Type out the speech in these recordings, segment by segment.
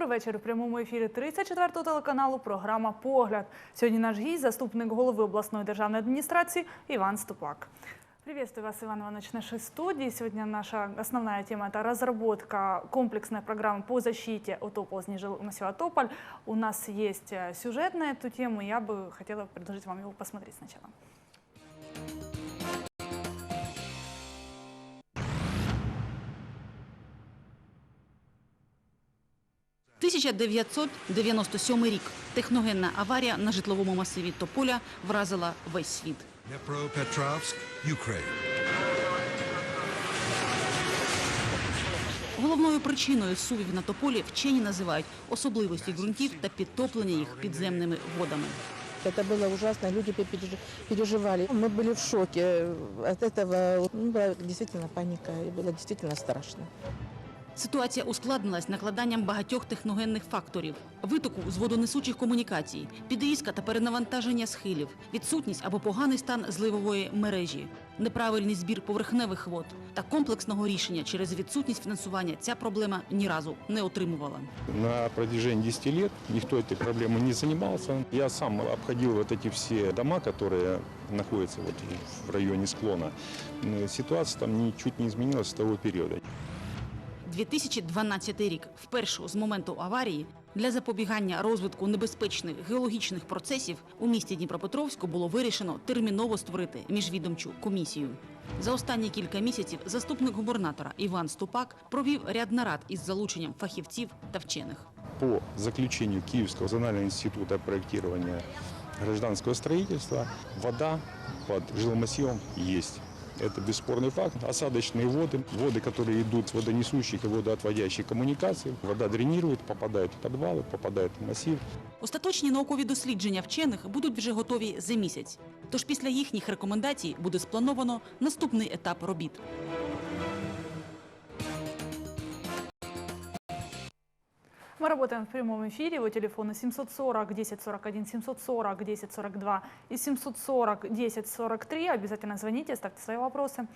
вечір. У прямому ефірі 34-го телеканалу програма Погляд. Сьогодні наш гість, заступник голови обласної державної администрации Иван Ступак. Приветствую вас, Иван Иванович, в нашей студии. Сегодня наша основная тема – это разработка комплексной программы по защите от оползней жилмассива Тополь. У нас есть э, сюжет на эту тему, я бы хотела предложить вам его посмотреть сначала. 1997 рік. Техногенна аварія на житловому масиві Тополя вразила весь світ. Dnepropetrovsk, Ukraine. Головною причиною сувів на Тополі вчені називають особливості ґрунтів та підтоплення їх підземними водами. Это было ужасно, люди переж- переживали. Мы были в шоке от этого. Ну, была действительно паника, и было действительно страшно. Ситуація ускладнилась накладанням багатьох техногенних факторів: витоку з водонесучих комунікацій, підрізка та перенавантаження схилів, відсутність або поганий стан зливової мережі, неправильний збір поверхневих вод та комплексного рішення через відсутність фінансування. Ця проблема ні разу не отримувала. На протяжении 10 лет никто этой проблемой не занимался. Я сам обходил вот эти все дома, которые находятся вот в районе склона. Но Ситуация там ничуть не изменилась с того периода. 2012 рік, вперше з моменту аварії, для запобігання розвитку небезпечних геологічних процесів у місті Дніпропетровську було вирішено терміново створити міжвідомчу комісію. За останні кілька місяців заступник губернатора Іван Ступак провів ряд нарад із залученням фахівців та вчених. По заключению Киевского национального института проектирования гражданского строительства, вода под жилмассивом есть Это бесспорный факт. Осадочные воды, воды, которые идут с водонесущих и водоотводящих коммуникаций, вода дренирует, попадает в подвалы, попадает в массив. Остаточні наукові дослідження вчених будуть вже готові за місяць. Тож після їхніх рекомендацій буде сплановано наступний етап робіт. Мы работаем в прямом эфире. Его телефоны 740 1041, 740 1042 и 740 1043. Обязательно звоните, ставьте свои вопросы.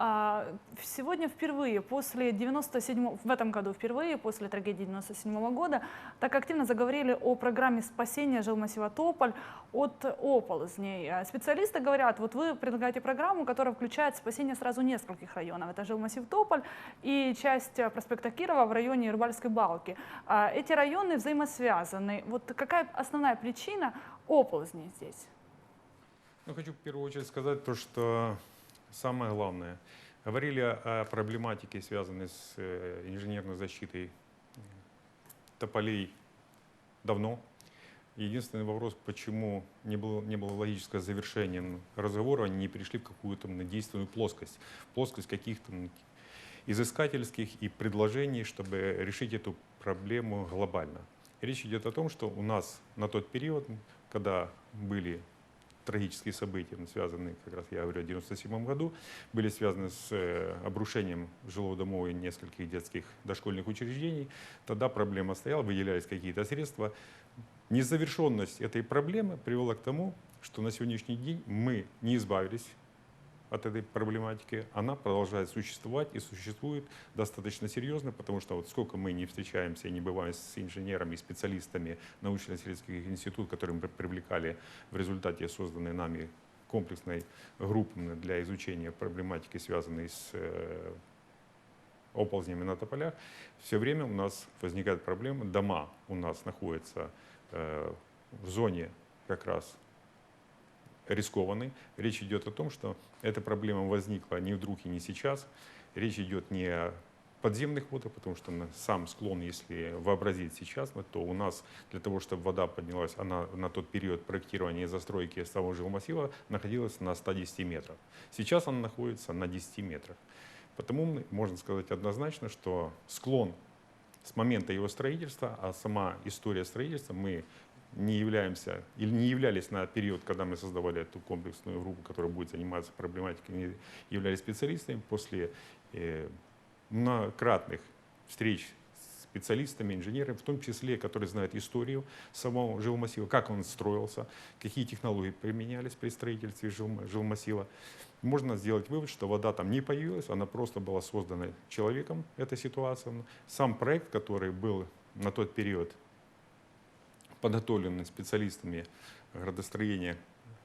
А, Сегодня впервые, после 97 в этом году впервые, после трагедии 97 года, так активно заговорили о программе спасения жилмассива Тополь от оползней. А Специалисты говорят, вот вы предлагаете программу, которая включает спасение сразу нескольких районов. Это жилмассив Тополь и часть проспекта Кирова в районе Рыбальской балки. А, Эти районы взаимосвязаны. Вот какая основная причина оползней здесь? Ну, хочу в первую очередь сказать то, что самое главное. Говорили о проблематике, связанной с э, инженерной защитой э, тополей давно. Единственный вопрос, почему не было, не было логического завершения разговора, они не перешли в какую-то действенную плоскость, плоскость каких-то изыскательских и предложений, чтобы решить эту проблему глобально. Речь идет о том, что у нас на тот период, когда были трагические события, связанные, как раз я говорю, о 97 году, были связаны с э, обрушением жилого домов и нескольких детских дошкольных учреждений. Тогда проблема стояла, выделялись какие-то средства. Незавершенность этой проблемы привела к тому, что на сегодняшний день мы не избавились от этой проблематики, она продолжает существовать и существует достаточно серьезно, потому что вот сколько мы не встречаемся и не бываем с инженерами, и специалистами научно-исследовательских институтов, которые мы привлекали в результате созданной нами комплексной группы для изучения проблематики, связанной с э, оползнями на тополях, все время у нас возникает проблема. Дома у нас находятся э, в зоне как раз рискованный. Речь идет о том, что эта проблема возникла не вдруг и не сейчас. Речь идет не о подземных водах, потому что сам склон, если вообразить сейчас, то у нас для того, чтобы вода поднялась, она на тот период проектирования и застройки самого жилмассива находилась на 110 метров. Сейчас она находится на 10 метрах. Потому можно сказать однозначно, что склон с момента его строительства, а сама история строительства, мы не являемся или не являлись на период, когда мы создавали эту комплексную группу, которая будет заниматься проблематикой, не являлись специалистами после э, многократных встреч с специалистами, инженерами, в том числе, которые знают историю самого жилмассива, как он строился, какие технологии применялись при строительстве жилма- жилмассива. Можно сделать вывод, что вода там не появилась, она просто была создана человеком, эта ситуация. Сам проект, который был на тот период подготовлены специалистами градостроения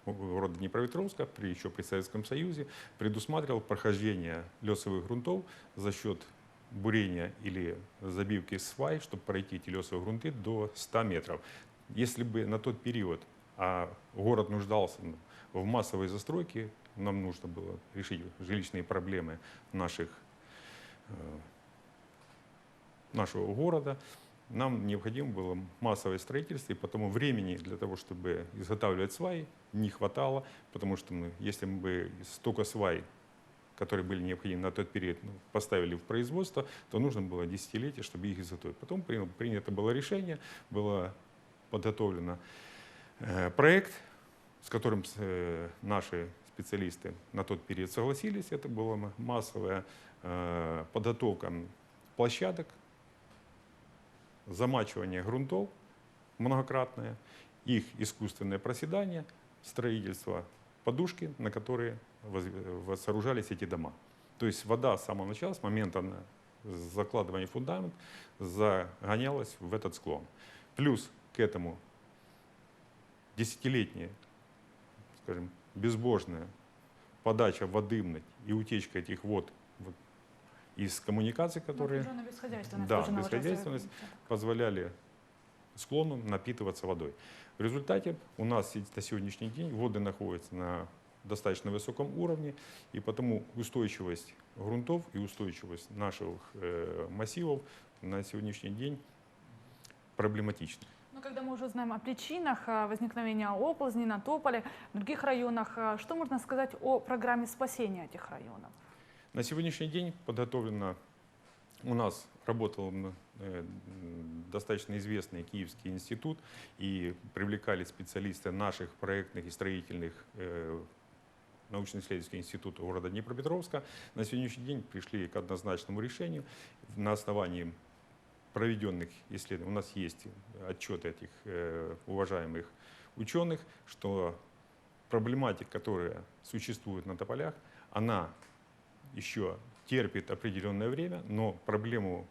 города Днепропетровска, при, еще при Советском Союзе, предусматривал прохождение лесовых грунтов за счет бурения или забивки свай, чтобы пройти эти лесовые грунты до 100 метров. Если бы на тот период а город нуждался в массовой застройке, нам нужно было решить жилищные проблемы наших, э, нашего города, нам необходимо было массовое строительство, и потому времени для того, чтобы изготавливать сваи, не хватало, потому что мы, если бы столько свай, которые были необходимы на тот период, ну, поставили в производство, то нужно было десятилетие, чтобы их изготовить. Потом при- принято было решение, было подготовлено э, проект, с которым э, наши специалисты на тот период согласились. Это была массовая э, подготовка площадок, замачивание грунтов многократное, их искусственное проседание, строительство подушки, на которые сооружались эти дома. То есть вода с самого начала, с момента закладывания фундамента, загонялась в этот склон. Плюс к этому десятилетняя, скажем, безбожная подача воды и утечка этих вод из коммуникаций, которые Напряженная бесхозяйственность Да, бесхозяйственность. позволяли склону напитываться водой. В результате у нас на сегодняшний день воды находятся на достаточно высоком уровне, и потому устойчивость грунтов и устойчивость наших э, массивов на сегодняшний день проблематична. Ну, когда мы уже знаем о причинах а, возникновения оползней на Тополе, в других районах, а, что можно сказать о программе спасения этих районов? На сегодняшний день подготовлено, у нас работал э, достаточно известный Киевский институт, и привлекали специалисты наших проектных и строительных э, научно-исследовательских институтов города Днепропетровска. На сегодняшний день пришли к однозначному решению на основании проведенных исследований. У нас есть отчеты этих э, уважаемых ученых, что проблематика, которая существует на тополях, она еще терпит определенное время, но проблему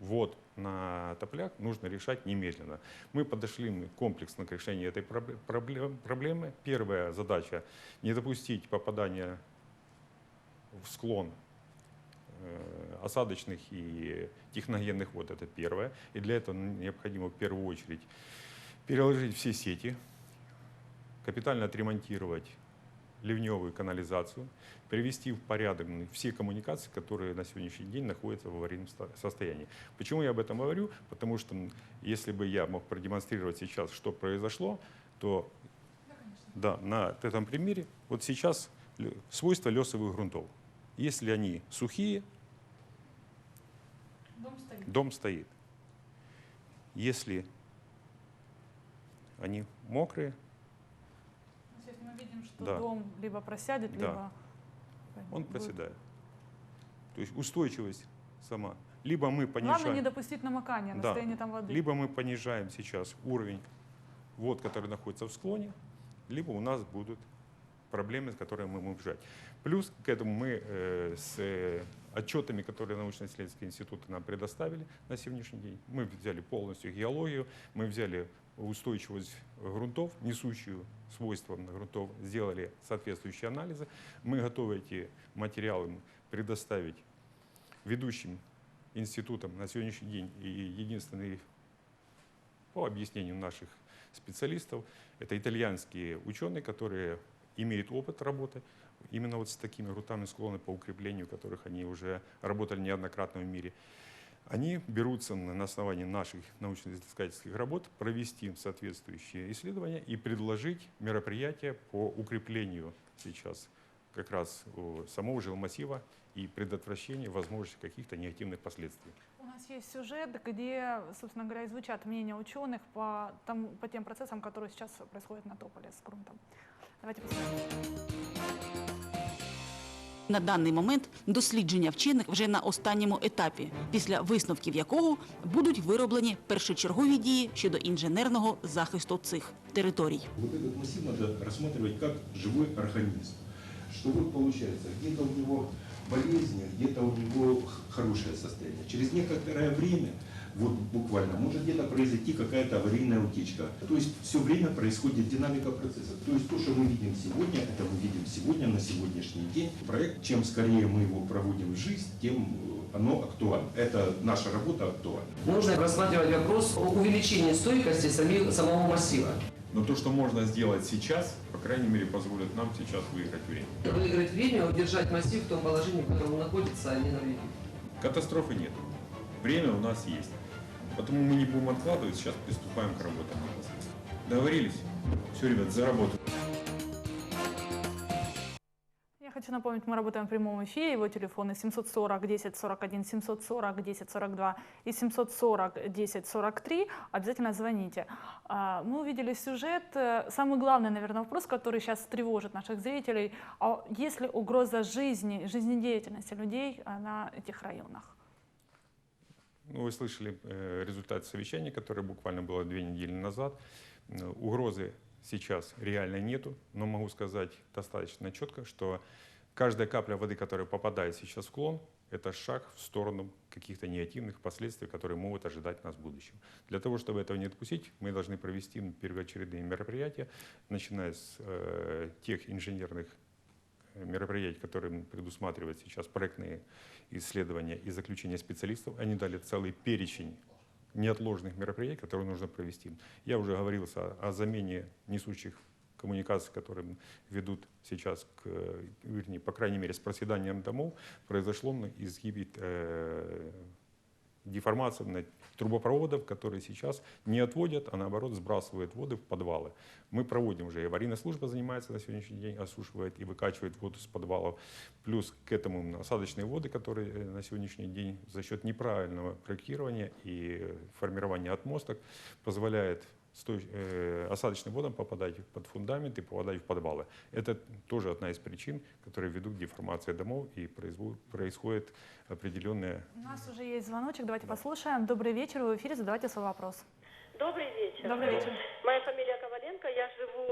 вод на тополях нужно решать немедленно. Мы подошли комплексно к решению этой пробле- проблем- проблемы. Первая задача – не допустить попадания в склон э, осадочных и техногенных вод. Это первое. И для этого необходимо в первую очередь переложить все сети, капитально отремонтировать ливневую канализацию, привести в порядок все коммуникации, которые на сегодняшний день находятся в аварийном состоянии. Почему я об этом говорю? Потому что если бы я мог продемонстрировать сейчас, что произошло, то да, на этом примере вот сейчас свойства лесовых грунтов. Если они сухие, Дом стоит. дом стоит. Если они мокрые, То есть мы видим, что Да. дом либо просядет, Да. либо... он будет- проседает. То есть устойчивость сама. Либо мы Главное не понижаем, допустить намокания, Да. настояния там воды. либо мы понижаем сейчас уровень вод, который находится в склоне, либо у нас будут проблемы, с которыми мы будем решать. Плюс к этому мы э, с э, отчетами, которые научно-исследовательские институты нам предоставили на сегодняшний день, мы взяли полностью геологию, мы взяли устойчивость грунтов, несущую свойства грунтов, сделали соответствующие анализы. Мы готовы эти материалы предоставить ведущим институтам на сегодняшний день. И единственный, по объяснению наших специалистов, это итальянские ученые, которые имеют опыт работы именно вот с такими грунтами склоны по укреплению, которых они уже работали неоднократно в мире. Они берутся на основании наших научно-исследовательских работ провести соответствующие исследования и предложить мероприятия по укреплению сейчас как раз самого жилмассива и предотвращению возможности каких-то негативных последствий. У нас есть сюжет, где, собственно говоря, и звучат мнения ученых по, тому, по тем процессам, которые сейчас происходят на Тополе с грунтом. Давайте посмотрим. На даний момент дослідження вчених вже на останньому етапі, після висновків якого будуть вироблені першочергові дії щодо інженерного захисту цих територій. Вот этот массив надо рассматривать как живой организм. Что вот получается, где-то у него болезни, где-то у него х- хорошее состояние. Через некоторое время вот буквально может где-то произойти какая-то аварийная утечка. То есть все время происходит динамика процесса. То есть то, что мы видим сегодня, это мы видим сегодня, на сегодняшний день. Проект, чем скорее мы его проводим в жизнь, тем э, оно актуально. Это наша работа актуальна. Нужно рассматривать вопрос о увеличении стойкости самого массива. Но то, что можно сделать сейчас, по крайней мере, позволит нам сейчас выиграть время. Выиграть время, удержать массив в том положении, в котором он находится, а не навредить. Катастрофы нет. Время у нас есть. Потому мы не будем откладывать, сейчас приступаем к работам. Договорились? Все, ребят, за работу. Я хочу напомнить, мы работаем в прямом эфире. Его телефоны 740 10 41, 740 10 42 и 740 10 43. Обязательно звоните. А, Мы увидели сюжет. Э, Самый главный, наверное, вопрос, который сейчас тревожит наших зрителей. А есть ли угроза жизни, жизнедеятельности людей а, на этих районах? Ну, вы слышали э, результат совещания, которое буквально было две недели назад. Э, Угрозы сейчас реально нету, но могу сказать достаточно четко, что каждая капля воды, которая попадает сейчас в клон, это шаг в сторону каких-то негативных последствий, которые могут ожидать нас в будущем. Для того, чтобы этого не допустить, мы должны провести первоочередные мероприятия, начиная с э, тех инженерных мероприятий, которые предусматривают сейчас проектные исследования и заключения специалистов. Они дали целый перечень неотложных мероприятий, которые нужно провести. Я уже говорил о, о замене несущих коммуникаций, которые ведут сейчас, к, вернее, по крайней мере, с проседанием домов, произошло на изгибе э, деформация на трубопроводов, которые сейчас не отводят, а наоборот сбрасывают воды в подвалы. Мы проводим уже, и аварийная служба занимается на сегодняшний день, осушивает и выкачивает воду с подвалов. Плюс к этому осадочные воды, которые э, на сегодняшний день за счет неправильного проектирования и формирования отмосток позволяет осадочным водам попадать под фундамент и попадать в подвалы. Это тоже одна из причин, которые ведут к деформации домов и происходит определенная У нас уже есть звоночек, давайте послушаем. Добрый вечер, вы в эфире, задавайте свой вопрос. Добрый вечер. Добрый вечер. Моя фамилия Коваленко, я живу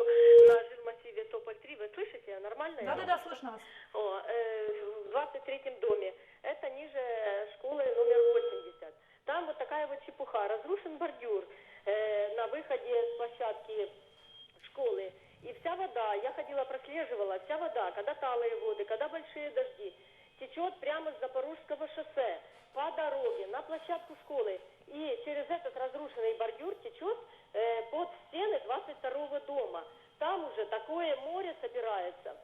на жилмассиве Тополь-3. Вы слышите? Нормально? Да-да-да, слышно вас. О, э, в 23-м доме. Это ниже школы номер 80. Там вот такая вот чепуха. Разрушен бордюр э, на выходе с площадки школы. И вся вода, я ходила, прослеживала, вся вода, когда талые воды, когда большие дожди, течет прямо с Запорожского шоссе по дороге на площадку школы. И через этот разрушенный бордюр течет э, под стены 22 дома. Там уже такое море собирается.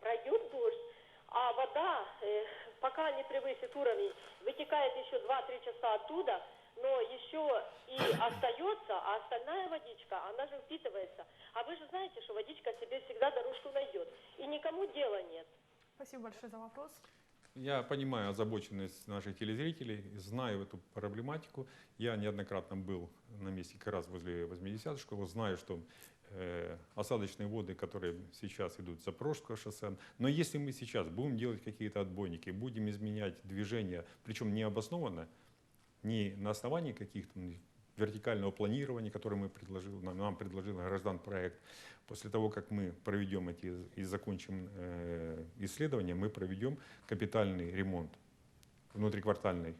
Пройдет дождь, а вода, э, пока не превысит уровень, вытекает еще 2-3 часа оттуда, но еще и остается, а остальная водичка, она же впитывается. А вы же знаете, что водичка себе всегда дорожку найдет. И никому дела нет. Спасибо большое за вопрос. Я понимаю озабоченность наших телезрителей, знаю эту проблематику. Я неоднократно был на месте как раз возле 80 школы, знаю, что э, осадочные воды, которые сейчас идут с Запорожского шоссе, но если мы сейчас будем делать какие-то отбойники, будем изменять движение, причем необоснованно, не на основании каких-то вертикального планирования, которое мы предложил, нам, нам предложил граждан проект. После того, как мы проведем эти и закончим э, исследования, мы проведем капитальный ремонт внутриквартальной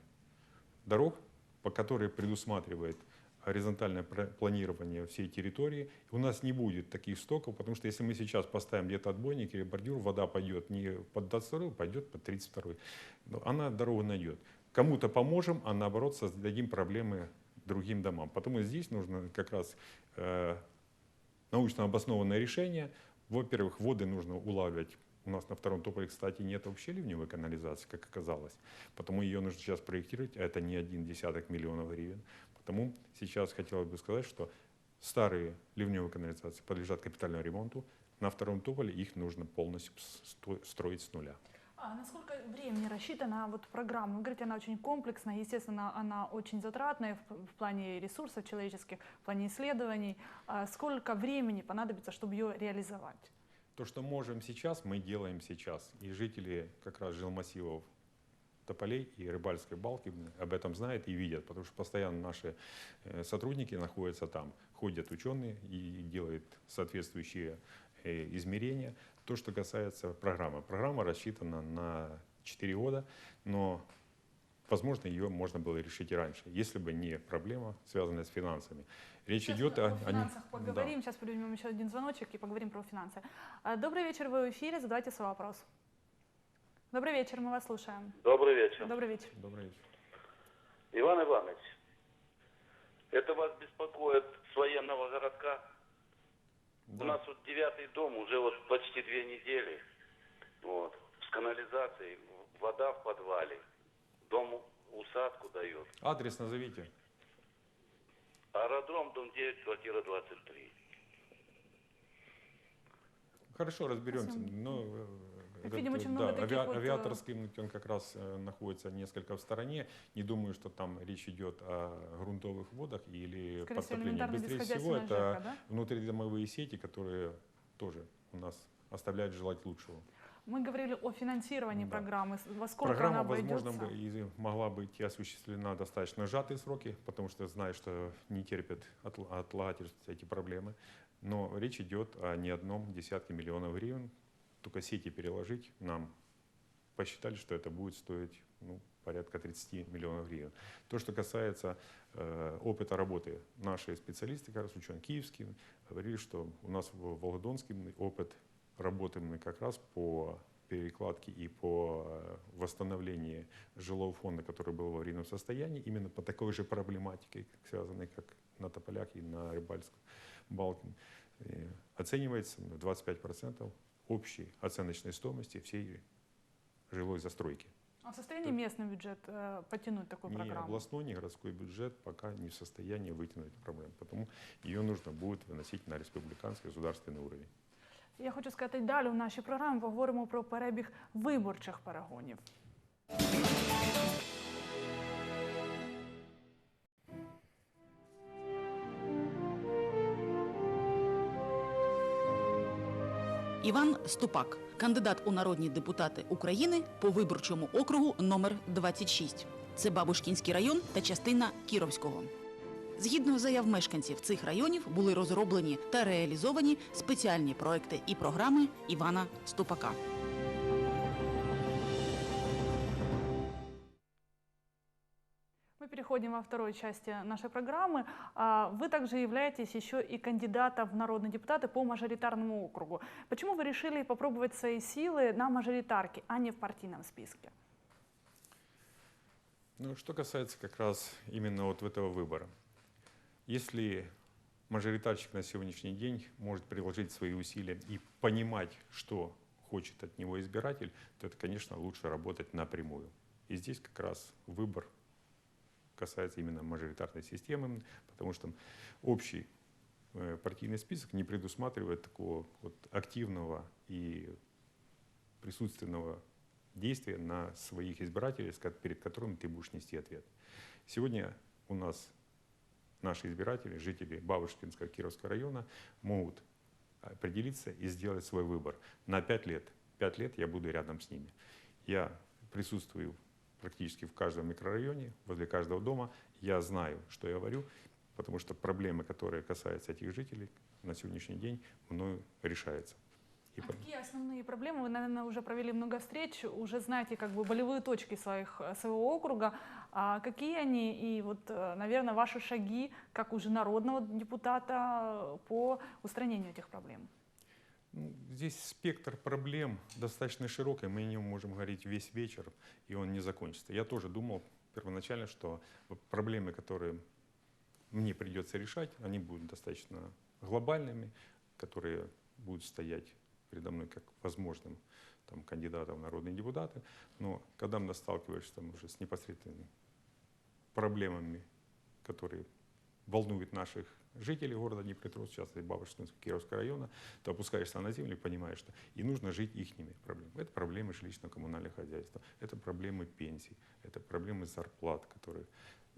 дорог, по которой предусматривает горизонтальное планирование всей территории. У нас не будет таких стоков, потому что если мы сейчас поставим где-то отбойник или бордюр, вода пойдет не под 22 пойдет под 32 Но она дорогу найдет. Кому-то поможем, а наоборот создадим проблемы другим домам. Потому здесь нужно как раз э, научно обоснованное решение. Во-первых, воды нужно улавливать. У нас на втором тополе, кстати, нет вообще ливневой канализации, как оказалось. Потому ее нужно сейчас проектировать, а это не один десяток миллионов гривен. Потому сейчас хотелось бы сказать, что старые ливневые канализации подлежат капитальному ремонту. На втором тополе их нужно полностью строить с нуля. А насколько времени рассчитана вот программа? Вы говорите, она очень комплексная, естественно, она очень затратная в, в плане ресурсов человеческих, в плане исследований. А сколько времени понадобится, чтобы ее реализовать? То, что можем сейчас, мы делаем сейчас. И жители как раз жилмассивов Тополей и Рыбальской балки об этом знают и видят, потому что постоянно наши э, сотрудники находятся там, ходят ученые и делают соответствующие э, измерения. То, что касается программы. Программа рассчитана на 4 года, но возможно, ее можно было решить и раньше, если бы не проблема, связанная с финансами. Речь Сейчас идет о... о о финансах Да. поговорим. Сейчас примем еще один звоночек и поговорим про финансы. А, Добрый вечер, вы в эфире, задавайте свой вопрос. Добрый вечер, мы вас слушаем. Добрый вечер. Добрый вечер. Добрый вечер. Иван Иванович, это вас беспокоит с военного городка? Да. У нас вот девятый дом уже вот почти две недели. Вот. С канализацией, вода в подвале. Дом усадку дает. Адрес назовите. Аэродром, дом 9, квартира 23. Хорошо, разберемся. Спасибо. Но, Как этот, видим, очень да, много таких авиа- вот, э, авиаторский он как раз э, находится несколько в стороне. Не думаю, что там речь идет о грунтовых водах или Скорее подтоплении. Быстрее всего, это ЖЭКа, да? внутридомовые сети, которые тоже у нас оставляют желать лучшего. Мы говорили о финансировании Да. программы. Во сколько Программа, она возможно, обойдется? бы и могла быть осуществлена достаточно сжатые сроки, потому что знаю, что не терпят отла- отлагательств эти проблемы. Но речь идет о не одном десятке миллионов гривен. Только сети переложить нам посчитали, что это будет стоить ну, порядка 30 миллионов гривен. То, что касается э, опыта работы, наши специалисты, как раз ученые киевские, говорили, что у нас в Волгодонске опыт работы мы как раз по перекладке и по э, восстановлению жилого фонда, который был в аварийном состоянии, именно по такой же проблематике, связанной как на Тополях и на Рыбальском балке, э, оценивается на 25% общей оценочной стоимости всей жилой застройки. А в состоянии местный бюджет э, потянуть такую Ни программу? областной, ни городской бюджет пока не в состоянии вытянуть эту проблему. Потому ее нужно будет виносити на республіканський государственний уровень. Я хочу сказати, далі в нашій програмі поговоримо про перебіг виборчих перегонів. Іван Ступак, кандидат у народні депутати України по виборчому округу номер 26. Це Бабушкінський район та частина Кіровського. Згідно заяв мешканців цих районів були розроблені та реалізовані спеціальні проекти і програми Івана Ступака. Переходим во второй части нашей программы. А, Вы также являетесь еще и кандидатом в народные депутаты по мажоритарному округу. Почему вы решили попробовать свои силы на мажоритарке, а не в партийном списке? Ну, что касается как раз именно вот этого выбора. Если мажоритарщик на сегодняшний день может приложить свои усилия и понимать, что хочет от него избиратель, то это, конечно, лучше работать напрямую. И здесь как раз выбор касается именно мажоритарной системы, потому что общий э, партийный список не предусматривает такого вот активного и присутственного действия на своих избирателей, перед которыми ты будешь нести ответ. Сегодня у нас наши избиратели, жители Бабушкинского Кировского района, могут определиться и сделать свой выбор на пять лет. Пять лет я буду рядом с ними. Я присутствую практически в каждом микрорайоне, возле каждого дома. Я знаю, что я говорю, потому что проблемы, которые касаются этих жителей, на сегодняшний день мною решаются. И А какие основные проблемы? Вы, наверное, уже провели много встреч, уже знаете как бы болевые точки своих, своего округа. А какие они и вот, э, наверное, ваши шаги как уже народного депутата по устранению этих проблем? Ну, Здесь спектр проблем достаточно широкий, мы о нем можем говорить весь вечер, и он не закончится. Я тоже думал первоначально, что проблемы, которые мне придется решать, они будут достаточно глобальными, которые будут стоять передо мной как возможным там, кандидатом в народные депутаты. Но когда мы сталкиваешься там, уже с непосредственными проблемами, которые волнуют наших жителей города Днепропетровск, в частности Бабушкинского Кировского района, то опускаешься на землю и понимаешь, что и нужно жить ихними проблемами. Это проблемы жилищно-коммунального хозяйства, это проблемы пенсий, это проблемы зарплат, которые,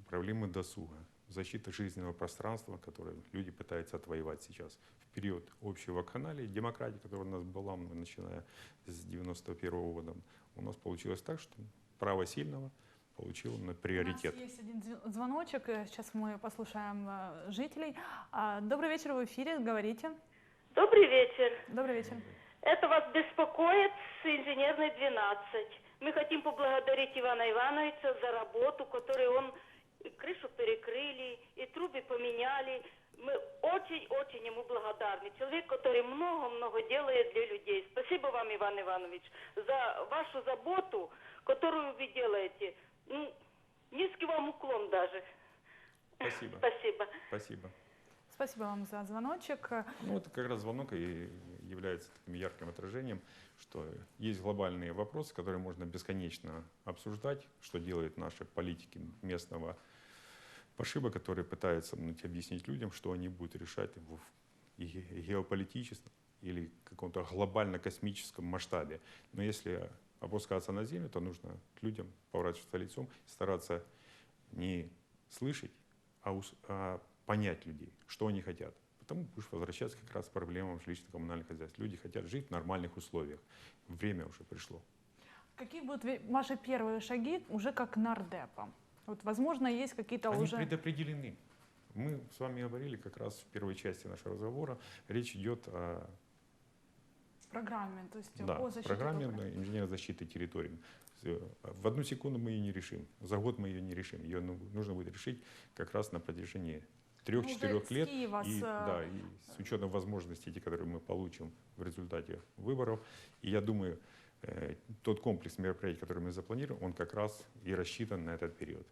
проблемы досуга, защита жизненного пространства, которое люди пытаются отвоевать сейчас. В период общей вакханалии, демократии, которая у нас была, начиная с 91 года, у нас получилось так, что право сильного получило на приоритет. У нас есть один зв- звоночек, э, сейчас мы послушаем э, жителей. А, Добрый вечер, в эфире, говорите. Добрый вечер. Добрый вечер. Это вас беспокоит с инженерной 12. Мы хотим поблагодарить Ивана Ивановича за работу, которую он и крышу перекрыли, и трубы поменяли. Мы очень-очень ему благодарны. Человек, который много-много делает для людей. Спасибо вам, Иван Иванович, за вашу заботу, которую вы делаете. Ну, низкий вам уклон даже. Спасибо. Спасибо. Спасибо. Спасибо вам за звоночек. Ну, вот как раз звонок и является таким ярким отражением, что есть глобальные вопросы, которые можно бесконечно обсуждать, что делают наши политики местного пошиба, которые пытаются ну, объяснить людям, что они будут решать в геополитическом или каком-то глобально-космическом масштабе. Но если опускаться на землю, то нужно к людям поворачиваться лицом, стараться не слышать, а, ус- а понять людей, что они хотят. Потому будешь возвращаться как раз к проблемам жилищно-коммунальных хозяйств. Люди хотят жить в нормальных условиях. Время уже пришло. Какие будут ваши первые шаги уже как нардепа? Вот, возможно, есть какие-то Они уже... предопределены. Мы с вами говорили как раз в первой части нашего разговора. Речь идет о программе, то есть да, о защите программе дома. инженерной защиты территорий. Э, В одну секунду мы ее не решим. За год мы ее не решим. Ее ну- нужно будет решить как раз на протяжении Ну, трех-четырех с лет. Киева, и, с, э, да, и с учетом возможностей, те, которые мы получим в результате выборов. И я думаю, э, тот комплекс мероприятий, который мы запланировали, он как раз и рассчитан на этот период.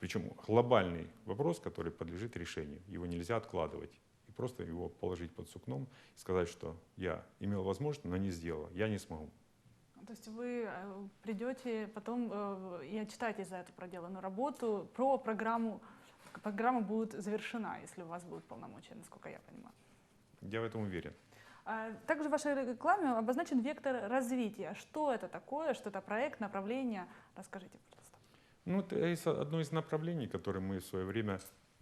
Причем глобальный вопрос, который подлежит решению. Его нельзя откладывать. Просто его положить под сукном и сказать, что я имел возможность, но не сделал. Я не смогу. То есть вы э, придете потом э, и отчитаетесь за эту проделанную работу, про программу, программа будет завершена, если у вас будут полномочия, насколько я понимаю. Я в этом уверен. А, Также в вашей рекламе обозначен вектор развития. Что это такое, что это проект, направление? Расскажите, пожалуйста. Ну, это из- одно из направлений, которые мы в свое время,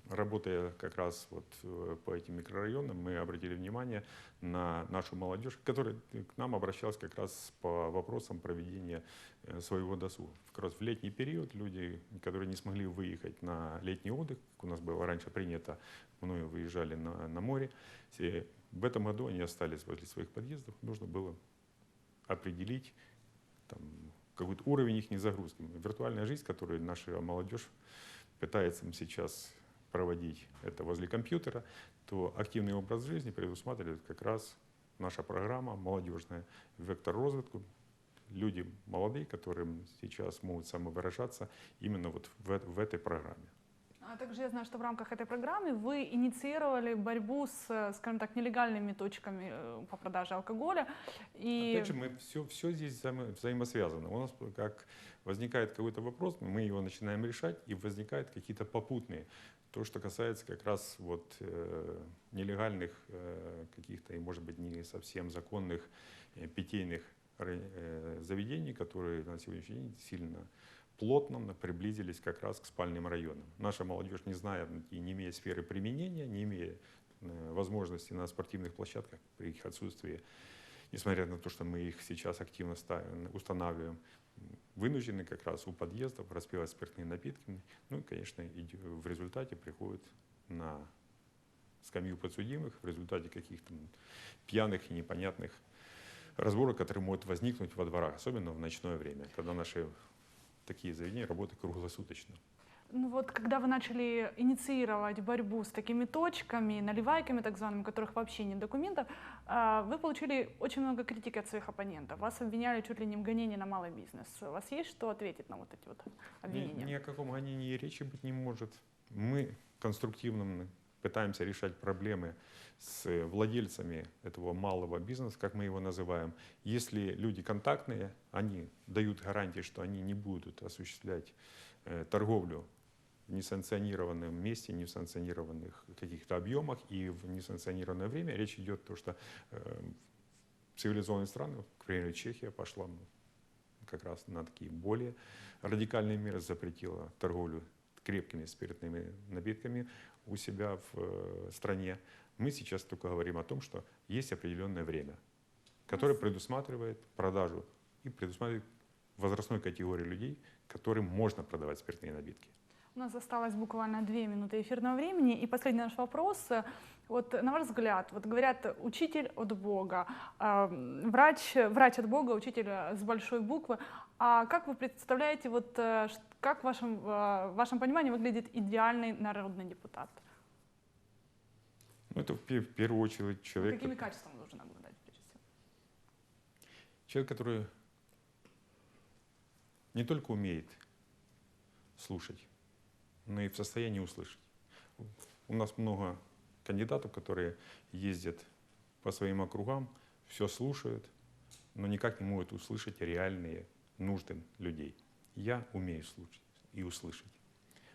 работая как раз вот э, по этим микрорайонам, мы обратили внимание на нашу молодежь, которая к нам обращалась как раз по вопросам проведения э, своего досуга. Как раз в летний период люди, которые не смогли выехать на летний отдых, как у нас было раньше принято, мною выезжали на, на море, все- в этом году они остались возле своих подъездов, нужно было определить там, какой-то уровень их загрузки. Виртуальная жизнь, которую наша молодежь пытается сейчас проводить это возле компьютера, то активный образ жизни предусматривает как раз наша программа молодежная «Вектор розвитку». Люди молодые, которые сейчас могут самовыражаться именно вот в, в этой программе. А также я знаю, что в рамках этой программы вы инициировали борьбу с, э, скажем так, нелегальными точками э, по продаже алкоголя. И Опять же, мы все, все здесь взаимо- взаимосвязано. У нас как возникает какой-то вопрос, мы его начинаем решать, и возникают какие-то попутные. То, что касается как раз вот э, нелегальных э, каких-то, и может быть не совсем законных э, питейных ра- э, заведений, которые на сегодняшний день сильно плотно приблизились как раз к спальным районам. Наша молодежь, не зная и не имея сферы применения, не имея э, возможности на спортивных площадках при их отсутствии, несмотря на то, что мы их сейчас активно ставим, устанавливаем, вынуждены как раз у подъездов распивать спиртные напитки. Ну и, конечно, в результате приходят на скамью подсудимых в результате каких-то пьяных и непонятных разборок, которые могут возникнуть во дворах, особенно в ночное время, когда наши такие заведения работают круглосуточно. ну вот, когда вы начали инициировать борьбу с такими точками, наливайками так зваными, у которых вообще нет документов, а, вы получили очень много критики от своих оппонентов. Вас обвиняли чуть ли не в гонении на малый бизнес. У вас есть что ответить на вот эти вот Ни, обвинения? ни о каком гонении речи быть не может. Мы конструктивно пытаемся решать проблемы с владельцами этого малого бизнеса, как мы его называем. Если люди контактные, они дают гарантии, что они не будут осуществлять э, торговлю в несанкционированном месте, не в санкционированных каких-то объемах и в несанкционированное время. Речь идет о том, что э, цивилизованные страны, к примеру, Чехия пошла как раз на такие более радикальные меры, запретила торговлю крепкими спиртными напитками у себя в э, стране. Мы сейчас только говорим о том, что есть определенное время, которое предусматривает продажу и предусматривает возрастной категории людей, которым можно продавать спиртные напитки. У нас осталось буквально две минуты эфирного времени. И последний наш вопрос. Вот на ваш взгляд, вот говорят, учитель от Бога, э, врач, врач от Бога, учитель с большой буквы. А как вы представляете, вот э, как в вашем, э, в вашем понимании выглядит идеальный народный депутат? Ну, это в пе- в первую очередь человек, Какими качествами должен обладать прежде всего? человек, который не только умеет слушать, но и в состоянии услышать. У нас много кандидатов, которые ездят по своим округам, все слушают, но никак не могут услышать реальные нужды людей. Я умею слушать и услышать.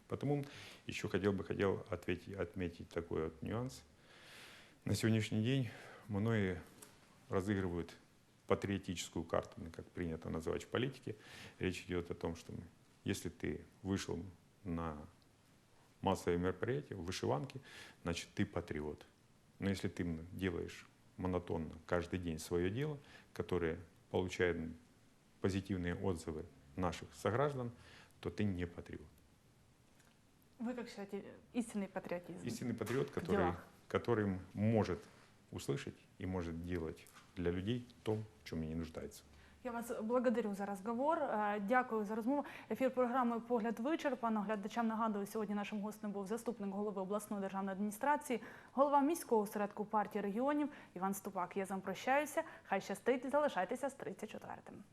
Потому еще хотел бы хотел ответить, отметить такой вот нюанс. На сегодняшний день многие разыгрывают патриотическую карту, ну, как принято называть в политике. Речь идет о том, что если ты вышел на массовые мероприятия в вышиванке, значит ты патриот. Но если ты делаешь монотонно каждый день свое дело, которое получает позитивные отзывы наших сограждан, то ты не патриот. Вы как считаете, истинный патриотизм? Истинный патриот, в который, делах? который может услышать и может делать для людей то, в чем они нуждаются. Я вас благодарю за розговор. е, Дякую за розмову. Ефір програми Погляд вичерпано. Глядачам нагадую, сьогодні нашим гостем був заступник голови обласної державної адміністрації, голова міського осередку партії регіонів Іван Ступак. Я з вами прощаюся. Хай щастить. Залишайтеся з 34-м.